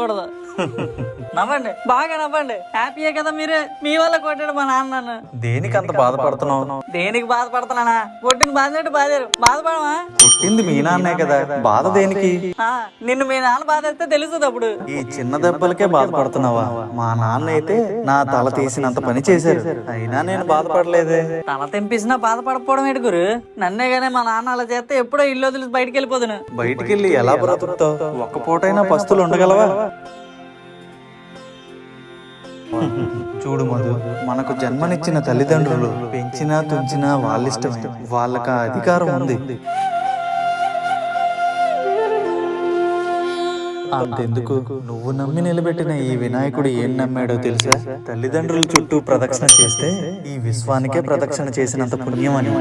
కూడదు నవ్వండి. బాగా నవ్వండి. హ్యాపీయే కదా మీరే. మీ వల్ల కొట్టాడు మా నాన్న నన్ను. దేనికి అంత బాధపడుతున్నావు? దేనికి బాధపడుతున్నానా? కొట్టిన బాధినట్టు బాధారు. బాధపడమా? పుట్టింది మీ నాన్నే కదా. బాధ దేనికి? ఆ, నిన్ను మీ నాన్న బాధేస్తే తెలుస్తుంది అప్పుడు. ఈ చిన్న దెబ్బలకే బాధపడుతున్నావా? మా నాన్న అయితే నా తల తీసినంత పని చేశారు. అయినా నేను బాధపడలేదే. తల తెంపేసినా బాధపడకపోవడం ఏంటి గురు? నన్నే గానే మా నాన్న అలా చేస్తే ఎప్పుడో ఇల్లు వదిలి బయటికి వెళ్ళిపోదును. బయటికెళ్ళి ఎలా బ్రతుకుతావు? ఒక్క పూటైనా పస్తులు ఉండగలవా? చూడు మధు మనకు జన్మనిచ్చిన తల్లిదండ్రులు పెంచినా తుంచినా వాళ్ళిష్టమే. వాళ్ళకి అధికారం ఉంది. అంతెందుకు? నువ్వు నమ్మి నిలబెట్టిన ఈ వినాయకుడు ఏం నమ్మాడో తెలుసా? తల్లిదండ్రుల చుట్టూ ప్రదక్షిణ చేస్తే ఈ విశ్వానికే ప్రదక్షిణ చేసినంత పుణ్యం అని.